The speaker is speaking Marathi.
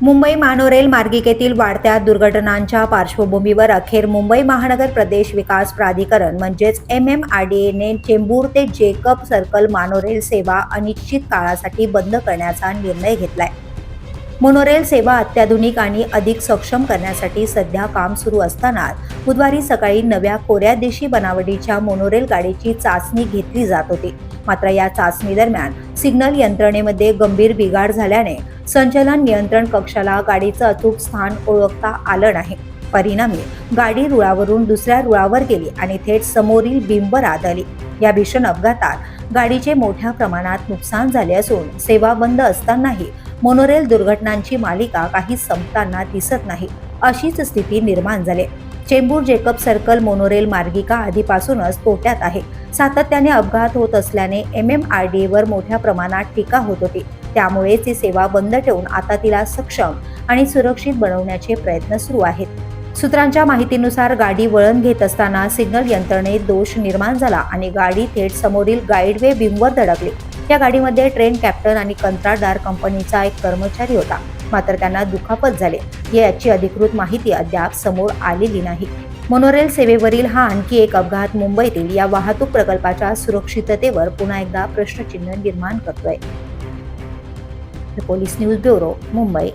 मुंबई मानोरेल मार्गिकेतील वाढत्या दुर्घटनांच्या पार्श्वभूमीवर अखेर मुंबई महानगर प्रदेश विकास प्राधिकरण म्हणजेच एम एम आर डी एने चेंबूर ते जेकब सर्कल मानोरेल सेवा अनिश्चित काळासाठी बंद करण्याचा निर्णय घेतलाय. मोनोरेल सेवा अत्याधुनिक आणि अधिक सक्षम करण्यासाठी सध्या काम सुरू असताना बुधवारी सकाळी नव्या कोऱ्या देशी बनावटीच्या मोनोरेल गाडीची चाचणी घेतली जात होती. मात्र या चाचणी दरम्यान सिग्नल यंत्रणेमध्ये गंभीर बिघाड झाल्याने संचलन नियंत्रण कक्षाला गाडीचं अचूक स्थान ओळखता आलं नाही. परिणामी गाडी रुळावरून दुसऱ्या रुळावर गेली आणि थेट समोरील बिंबर आदळली या भीषण अपघातात गाडीचे मोठ्या प्रमाणात नुकसान झाले असून सेवा बंद असतानाही मोनोरेल दुर्घटनांची मालिका काही संपताना दिसत नाही अशीच स्थिती निर्माण झाली. चेंबूर जेकब सर्कल मोनोरेल मार्गिका आधीपासूनच तोट्यात आहे. सातत्याने अपघात होत असल्याने एम एम आर डी वर मोठ्या प्रमाणात टीका होत होती. त्यामुळेच ही सेवा बंद ठेवून आता तिला सक्षम आणि सुरक्षित बनवण्याचे प्रयत्न सुरू आहेत. सूत्रांच्या माहितीनुसार गाडी वळण घेत असताना सिग्नल यंत्रणेत दोष निर्माण झाला आणि गाडी थेट समोरील गाईडवे बीमवर धडकली. या गाडीमध्ये ट्रेन कॅप्टन आणि कंत्राटदार कंपनीचा एक कर्मचारी होता. मात्र त्यांना दुखापत झाले. याची अधिकृत माहिती अद्याप समोर आलेली नाही. मोनोरेल सेवेवरील हा आणखी एक अपघात मुंबईतील या वाहतूक प्रकल्पाच्या सुरक्षिततेवर पुन्हा एकदा प्रश्नचिन्ह निर्माण करतोय. Police news bureau Mumbai.